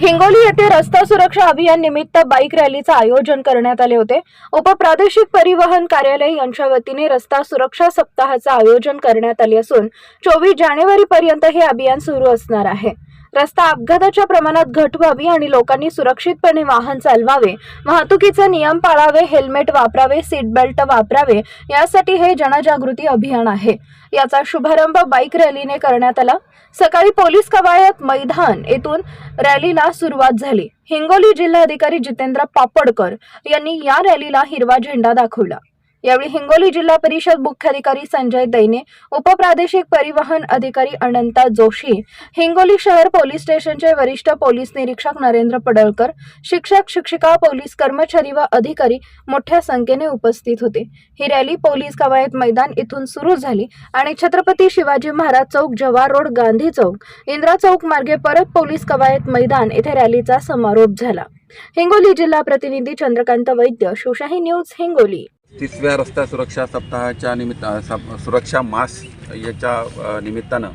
हिंगोली येथे रस्ता सुरक्षा अभियान निमित्त बाईक रॅलीचं आयोजन करण्यात आले होते. उपप्रादेशिक परिवहन कार्यालय यांच्या वतीने रस्ता सुरक्षा सप्ताहाचं आयोजन करण्यात आले असून चोवीस जानेवारी पर्यंत हे अभियान सुरू असणार आहे. रस्ता अपघाताच्या प्रमाणात घट व्हावी आणि लोकांनी सुरक्षितपणे वाहन चालवावे वाहतुकीचे नियम पाळावे हेल्मेट वापरावे सीट बेल्ट वापरावे यासाठी हे जनजागृती अभियान आहे. याचा शुभारंभ बाईक रॅलीने करण्यात आला. सकाळी पोलीस कवायत मैदान येथून रॅलीला सुरुवात झाली. हिंगोली जिल्हाधिकारी जितेंद्र पापडकर यांनी या रॅलीला हिरवा झेंडा दाखवला. यावेळी हिंगोली जिल्हा परिषद मुख्याधिकारी संजय दैने उपप्रादेशिक परिवहन अधिकारी अनंता जोशी हिंगोली शहर पोलीस स्टेशनचे वरिष्ठ पोलीस निरीक्षक नरेंद्र पडळकर शिक्षक शिक्षिका पोलीस कर्मचारी व अधिकारी मोठ्या संख्येने उपस्थित होते. ही रॅली पोलीस कवायत मैदान इथून सुरू झाली आणि छत्रपती शिवाजी महाराज चौक जवाहर रोड गांधी चौक इंदिरा चौक मार्गे परत पोलीस कवायत मैदान येथे रॅलीचा समारोप झाला. हिंगोली जिल्हा प्रतिनिधी चंद्रकांत वैद्य शिवशाही न्यूज हिंगोली. तिसव्या रस्ता सुरक्षा सप्ताहाच्या निमित्त सुरक्षा मास याच्या निमित्तानं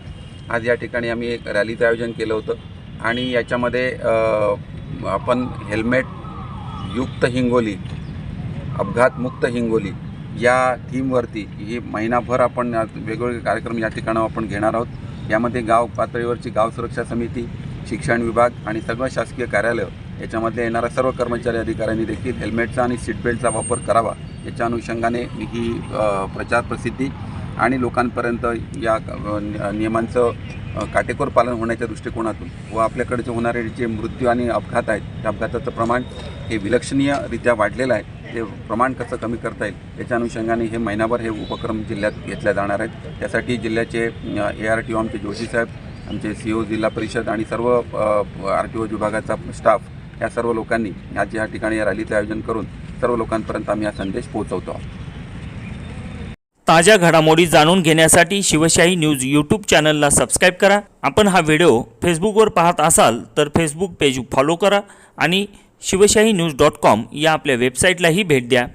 आज या ठिकाणी आम्ही एक रॅलीचं आयोजन केलं होतं. आणि याच्यामध्ये आपण हेल्मेट युक्त हिंगोली अपघातमुक्त हिंगोली या थीमवरती ही महिनाभर आपण वेगवेगळे कार्यक्रम या ठिकाणावर आपण घेणार आहोत. यामध्ये गाव पातळीवरची गाव सुरक्षा समिती शिक्षण विभाग आणि सगळं शासकीय कार्यालय याच्यामध्ये येणाऱ्या सर्व कर्मचारी अधिकाऱ्यांनी देखील हेल्मेटचा आणि सीट बेल्टचा वापर करावा याच्या अनुषंगाने ही प्रचार प्रसिद्धी आणि लोकांपर्यंत या नियमांचं काटेकोर पालन होण्याच्या दृष्टिकोनातून व आपल्याकडे जे होणारे जे मृत्यू आणि अपघात आहेत त्या अपघाताचं प्रमाण हे विलक्षणीयरित्या वाढलेलं आहे. ते प्रमाण कसं कमी करता येईल याच्या अनुषंगाने हे महिनाभर हे उपक्रम जिल्ह्यात घेतल्या जाणार आहेत. त्यासाठी जिल्ह्याचे ए आर टी ओ आमचे जोशी साहेब आमचे सी ओ जिल्हा परिषद आणि सर्व आर टी ओ विभागाचा स्टाफ या सर्व लोकांनी आज या ठिकाणी या रॅलीचं आयोजन करून सर्व लोकांपर्यंत आम्ही हा संदेश पोहोचवतो. ताज्या घडामोडी जाणून घेण्यासाठी शिवशाही न्यूज यूट्यूब चॅनलला सबस्क्राईब करा. आपण हा व्हिडिओ फेसबुकवर पाहत असाल तर फेसबुक पेज फॉलो करा आणि शिवशाही न्यूज डॉट कॉम या आपल्या वेबसाईटलाही भेट द्या.